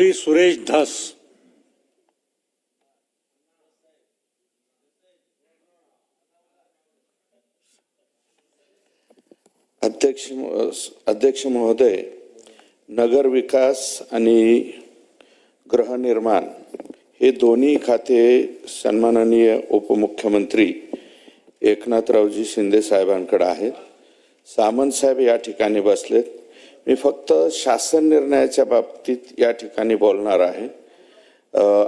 श्री सुरेश धस। अध्यक्ष अध्यक्ष महोदय नगर विकास आणि गृहनिर्माण हे दोन्ही खाते सन्माननीय उपमुख्यमंत्री एकनाथरावजी शिंदे साहेबांकडे आहेत. सामंत साहेब या ठिकाणी बसलेत. मी फक्त शासन निर्णयाच्या बाबतीत या ठिकाणी बोलणार आहे.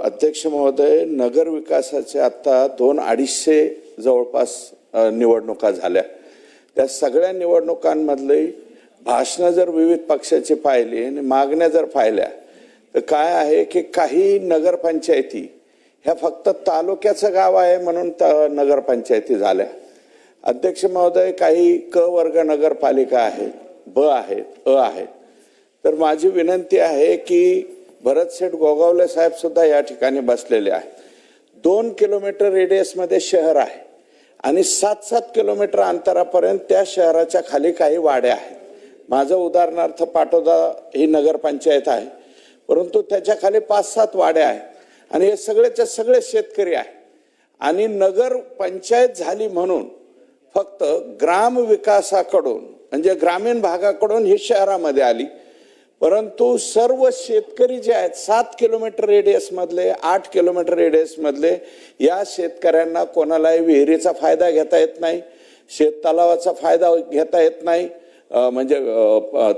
अध्यक्ष महोदय नगर विकासाचे आता दोन अडीचशे जवळपास निवडणुका झाल्या. त्या सगळ्या निवडणुकांमधले भाषणं जर विविध पक्षाची पाहिली आणि मागण्या जर पाहिल्या तर काय आहे की काही नगरपंचायती ह्या फक्त तालुक्याचं गाव आहे म्हणून त- नगरपंचायती झाल्या. अध्यक्ष महोदय काही क वर्ग नगरपालिका आहेत. ब आहेत अ आहेत तर माझी विनंती आहे की भरतशेठ गोगावले साहेब सुद्धा या ठिकाणी बसलेले आहेत. दोन किलोमीटर रेडियसमध्ये शहर आहे आणि सात सात किलोमीटर अंतरापर्यंत त्या शहराच्या खाली काही वाड्या आहेत. माझं उदाहरणार्थ पाटोदा ही नगरपंचायत आहे परंतु त्याच्याखाली पाच सात वाड्या आहेत आणि हे सगळेच्या सगळे शेतकरी आहे आणि नगर पंचायत झाली म्हणून फक्त ग्राम विकासाकडून म्हणजे ग्रामीण भागाकडून ही शहरामध्ये आली. परंतु सर्व शेतकरी जे आहेत सात किलोमीटर रेडियसमधले आठ किलोमीटर रेडियसमधले या शेतकऱ्यांना कोणालाही विहिरीचा फायदा घेता येत नाही शेततलावाचा फायदा घेता येत नाही म्हणजे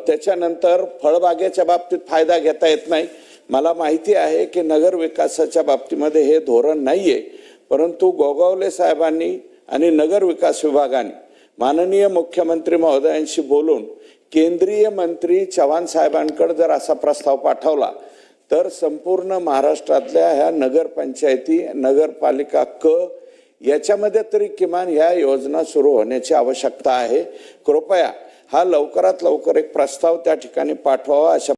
त्याच्यानंतर फळबागेच्या बाबतीत फायदा घेता येत नाही. मला माहिती आहे की नगर विकासाच्या बाबतीमध्ये हे धोरण नाही आहे परंतु गोगावले साहेबांनी आणि नगर विकास विभागाने माननीय मुख्यमंत्री महोदयांशी बोलून केंद्रीय मंत्री चव्हाण साहेबांकडे जर असा प्रस्ताव पाठवला तर संपूर्ण महाराष्ट्रातल्या ह्या नगरपंचायती नगरपालिका क याच्यामध्ये तरी किमान ह्या योजना सुरू होण्याची आवश्यकता आहे. कृपया हा लवकरात लवकर एक प्रस्ताव त्या ठिकाणी पाठवावा अशा